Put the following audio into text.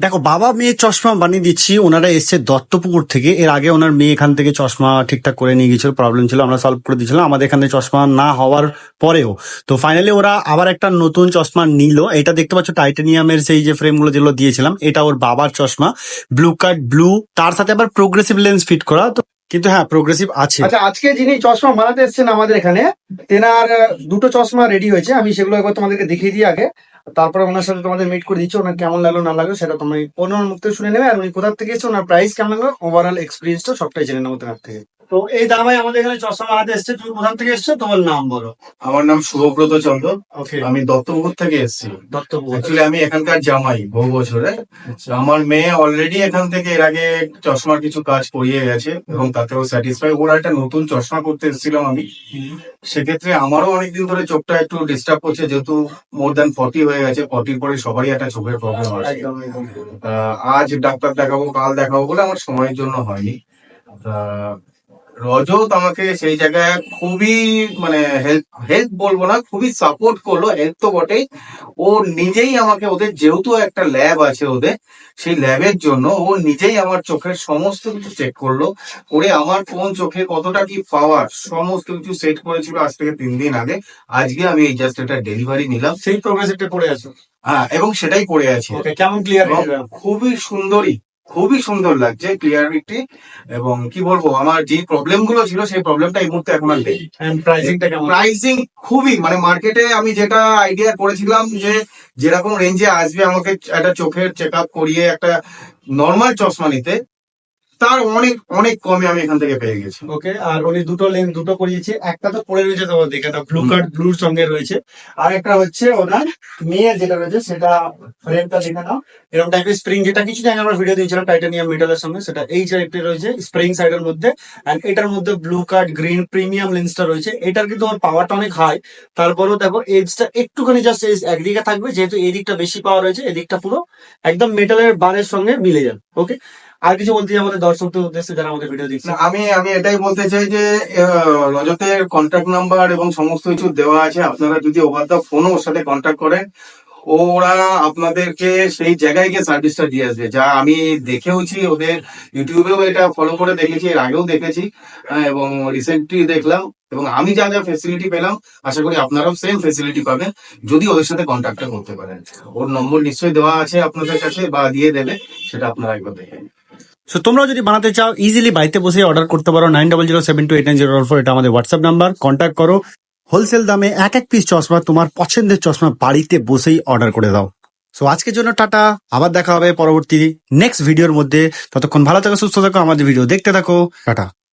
দেখো, বাবা মেয়ে চশমা বানিয়ে দিচ্ছি, ওনারা এসছে দত্তপুকুর থেকে। এর আগে ওনার মেয়ে এখান থেকে চশমা ঠিকঠাক করে নিয়ে গেছিল প্রবলেম ছিল, আমরা সলভ করে দিয়েছিলাম। আমাদের এখানে চশমা না হওয়ার পরেও। তো ফাইনালি ওরা আবার একটা নতুন চশমা নিল। এটা দেখতে পাচ্ছ টাইটানিয়ামের সেই যে ফ্রেমগুলো যেগুলো দিয়েছিলাম, এটা ওর বাবার চশমা। ব্লু কার্ড ব্লু তার সাথে আবার প্রোগ্রেসিভ লেন্স ফিট করা। তো কিন্তু হ্যাঁ প্রোগ্রেসিভ আছে। আচ্ছা আজকে যিনি চশমা বানাতে এসেছেন আমাদের এখানে, তেনার দুটো চশমা রেডি হয়েছে। আমি সেগুলো একবার তোমাদেরকে দেখিয়ে দিই আগে। তারপরে ওনার সাথে তোমাদের মিট করে দিচ্ছি ওনার কেমন লাগল না লাগল সেটা তুমি ওনার মুখ থেকে শুনে নেবে আর উনি কোথা থেকে এসেছে ওনার প্রাইস কেমন লাগল ওভারঅল এক্সপিরিয়েন্সটা সবটাই জেনে নেব তেনার থেকে। তো এই দামাই আমাদের এখানে চশমা বানাতে এসছে তুমি কোথা থেকে এসছো তোমার নাম বলো। আমার নাম শুভব্রত চন্দ্র। ওকে আমি দত্তপুর থেকে এসেছি। অ্যাকচুয়ালি আমি এখানকার জামাই বহু বছরে। আমার মেয়ে অলরেডি এখান থেকে এর আগে চশমার কিছু কাজ করিয়ে গেছে এবং তাতেও স্যাটিসফাই ওরা একটা নতুন চশমা করতে এসেছিলাম আমি। সেক্ষেত্রে আমারও অনেকদিন ধরে চোখটা একটু ডিস্টার্ব করছে যেহেতু মোর দ্যান ফর্টি হয়ে গেছে ফর্টির পরে সবারই একটা চোখের প্রবলেম আছে। আজ ডাক্তার দেখাবো কাল দেখাবো বলে আমার সময়ের জন্য হয়নি। তা রজত আমাকে সেই জায়গায় খুবই মানে হেল্প হেল্প বলব না খুবই সাপোর্ট করল হেল্প তো বটেই। ও নিজেই আমাকে ওদের যেহেতু একটা ল্যাব আছে ওদের সেই ল্যাবের জন্য ও নিজেই আমার চোখের সমস্ত কিছু চেক করল। করে আমার কোন চোখে কতটা কি পাওয়ার সমস্ত কিছু সেট করেছিল আজ থেকে তিন দিন আগে। আজকে আমি এই জাস্ট একটা ডেলিভারি নিলাম। সেই প্রোগ্রেসিভটা পড়ে আছো? হ্যাঁ এবং সেটাই করে আছি। কেমন ক্লিয়ার খুবই সুন্দরী। খুবই সুন্দর লাগছে ক্লিয়ারিটি এবং কি বলব আমার যে প্রবলেমগুলো ছিল সেই প্রবলেমটা এই মুহূর্তে এখন আর নেই। প্রাইসিং খুবই মানে মার্কেটে আমি যেটা আইডিয়া করেছিলাম যে যেরকম রেঞ্জে আসবে আমাকে একটা চোখের চেক আপ করিয়ে একটা নর্মাল চশমা নিতে তার অনেক অনেক কমে আমি এখান থেকে পেয়ে গেছি। ওকে, আর উনি দুটো লেন্স দুটো করিয়েছে, একটা তো পড়ে রয়েছে তোমার দিকে, একটা ব্লু কার্ড ব্লুর সঙ্গে রয়েছে। আর একটা হচ্ছে ওনার মেয়ের যেটা রয়েছে, সেটা ফ্রেমটা দেখে নাও। এরকম টাইপের স্প্রিং যেটা কিছু জায়গায় আমরা ভিডিও দিয়েছিলাম টাইটানিয়াম মেটালের সঙ্গে, সেটা এই টাইপের রয়েছে স্প্রিং সাইডের মধ্যে। এন্ড এটার মধ্যে ব্লু কার্ড গ্রিন প্রিমিয়াম লেন্সটা রয়েছে। এটার কিন্তু আমার পাওয়ারটা অনেক হাই তারপরেও দেখো এজটা একটুখানি জাস্ট এজ একদিকে থাকবে, যেহেতু এদিকটা বেশি পাওয়ার রয়েছে, এদিকটা পুরো একদম মেটালের বারের সঙ্গে মিলে যাবে ওকে আর কিছু বলতে চাই আমাদের দর্শকদের উদ্দেশ্যে যারা আমাদের ভিডিও দেখছে? আমি আমি এটাই বলতে চাই যে রজতের কন্ট্যাক্ট নাম্বার এবং সমস্ত কিছু দেওয়া আছে। আপনারা যদি ওভার দা ফোনও ওর সাথে কন্ট্যাক্ট করেন ওরা আপনাদেরকে সেই জায়গায় গিয়ে সার্ভিসটা দিয়ে আসবে। যা আমি দেখেওছি ওদের ইউটিউবেও এটা ফলো করে দেখেছি এর আগেও দেখেছি আহ, এবং রিসেন্টলি দেখলাম এবং আমি যা যা ফেসিলিটি পেলাম আশা করি আপনারাও সেম ফেসিলিটি পাবেন যদি ওদের সাথে কন্ট্যাক্টটা করতে পারেন। ওর নম্বর নিশ্চয়ই দেওয়া আছে আপনাদের কাছে বা দিয়ে দেবে সেটা আপনারা একবার দেখে। সো তোমরাও যদি বানাতে চাও ইজিলি বাড়িতে বসে অর্ডার করতে পারো nine double zero seven two eight nine zero four এটা আমাদের হোয়াটসঅ্যাপ নাম্বার কন্ট্যাক্ট করো। হোলসেল দামে এক এক পিস চশমা, তোমার পছন্দের চশমা বাড়িতে বসেই অর্ডার করে দাও। সো আজকের জন্য টাটা, আবার দেখা হবে পরবর্তী নেক্সট ভিডিওর মধ্যে। ততক্ষণ ভালো থাকো, সুস্থ থাকো, আমাদের ভিডিও দেখতে থাকো। টাটা।